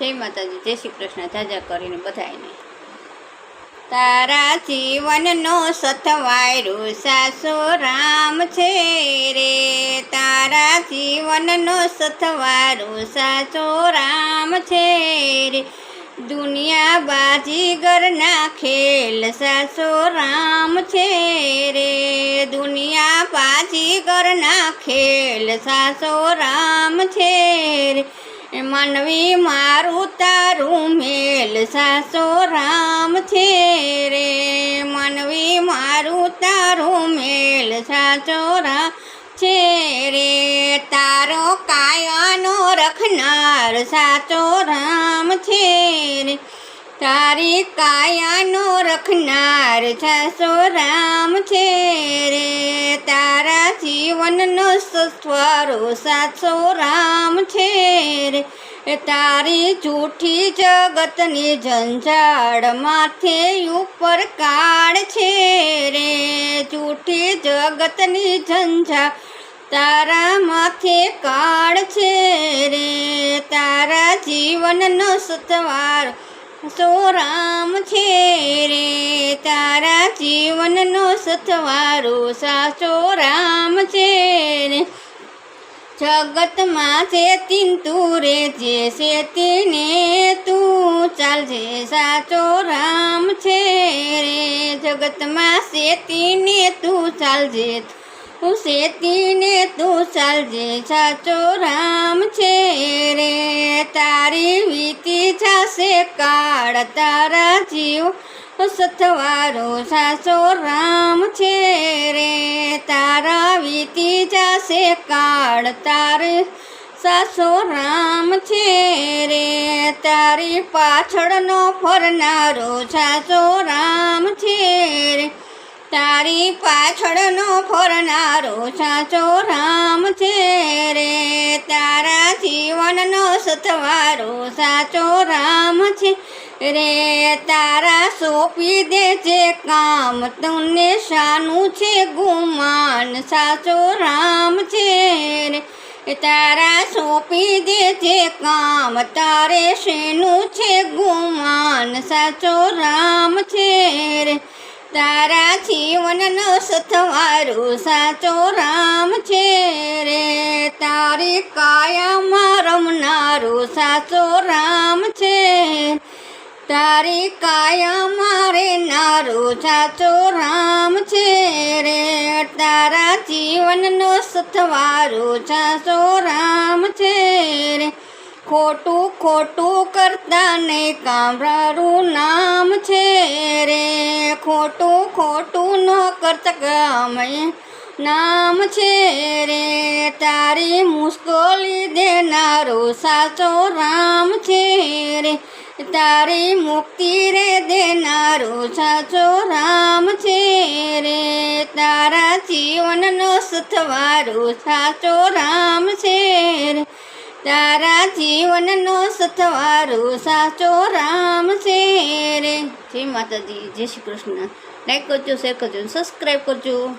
જય માતાજી, જય શ્રી કૃષ્ણ જાજા કરીને બધાને તારા જીવનનો સથવાયરો સાસો રામ છે રે. તારા જીવનનો સથવારો સાચો રામ છે રે. દુનિયા બાજીગરના ખેલ સાસો રામ છે રે. દુનિયા બાજીગરના ખેલ સાસો રામ છે રે. માનવી, મારું તારું મેલ સાસો રામ છે રે. માનવી, મારું તારું મેલ સાસો રામ છે રે. તારો કાયાનો રખનાર સાચો રામ છે રે. તારી કાયાનો રખનાર છસો રામ છે રે. તારા જીવનનો સસ્વરો સાચો રામ છે રે. તારી જૂઠી જગતની ઝંઝાળ માથે ઉપર કાળ છે રે. જૂઠી જગતની ઝંઝાળ તારા માથે કાળ છે રે. તારા જીવનનો સતવાર સો રામ છે રે, તારા જીવનનો સથવારો સાચો રામ છે રે. જગતમાં છે તીન રે, જે છે તેને તું ચાલજે, સાચો રામ છે રે. જગતમાં છે તેને તું ચાલજે, તું શેતીને તું ચાલજે, સાચો રામ જશે કાળ તારા જીવ. સથવારો સાચો રામ છે રે. તારા વીતી જશે કાળ તારે. સાસો રામ છે રે. તારી પાછળનો ફરનારો સાચો રામ છે રે. તારી પાછળનો ફરનારો સાચો રામ સથવારો સાચો રામ છે. રે તારા સોંપી દે છે કામ, તમને શાનું છે ગુમાન, સાચો રામ છે. રે તારા સોંપી દે છે કામ, તારે શેનું છે ગુમાન, સાચો રામ છે. રે તારા જીવનનો સથવારું સાચો રામ છે રે. તારી કાયામાં રમનારું સાચો રામ છે. તારી કાયામાં રહેનારો સાચો રામ છે રે. તારા જીવનનો સથવારું સાચો રામ છે રે. ખોટું ખોટું કરતા ને કામરારું નામ છે રે. ખોટું ખોટું ન કરતા કામ નામ છે રે. તારી મુશ્કેલી દેનારો સાચો રામ છે રે. તારી મુક્તિ રે દેનારો સાચો રામ છે રે. તારા જીવનનો સથવારો સાચો રામ છે રે. તારા જીવનનો સથવારો સાચો રામ છે રે. જય માતાજી, જય શ્રી કૃષ્ણ. લાઈક કરજો શેર કરજો સબસ્ક્રાઈબ કરજો.